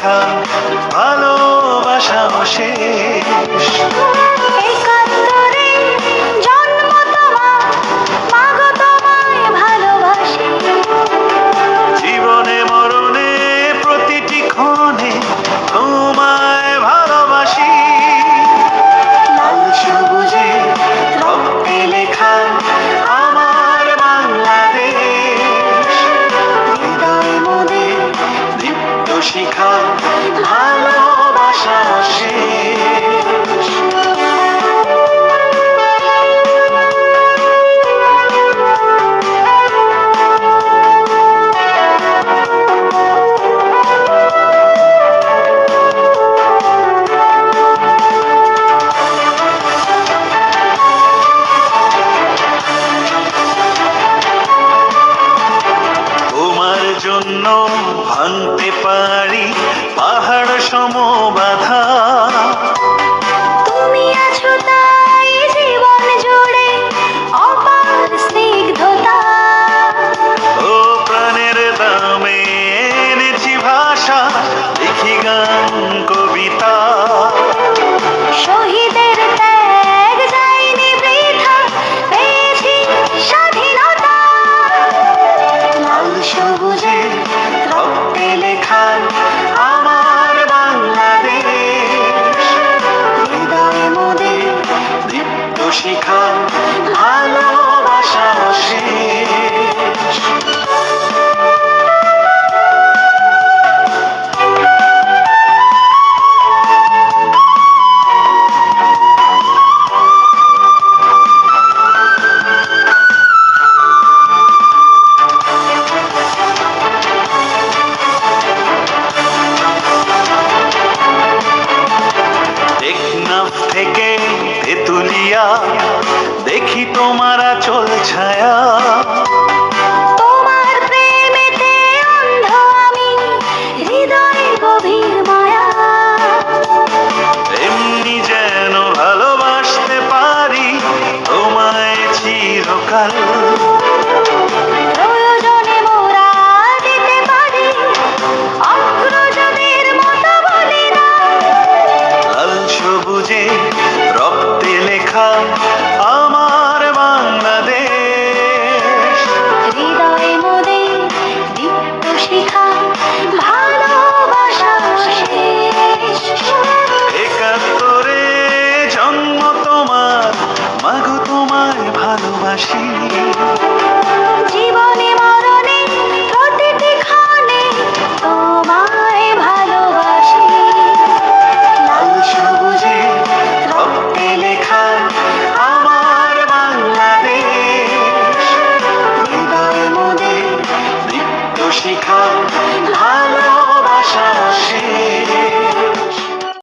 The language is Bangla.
লেখা ভাঙতে পারি পাহাড় সম বাধা তুমি আছো তাই জীবন জুড়ে অপার স্নিগ্ধতা। ও প্রাণের দামে এনেছি ভাষা লিখি গান শিখা ভালোবাসা শেষ থেকে তেতুলিয়া তোমার চল ছায়া। তোমার প্রেমেতে অন্ধ আমি হৃদয়ে গভীর মায়া। এমনি যেন ভালোবাসতে পারি তোমায় চিরকাল। প্রয়োজনে মোরা she comes.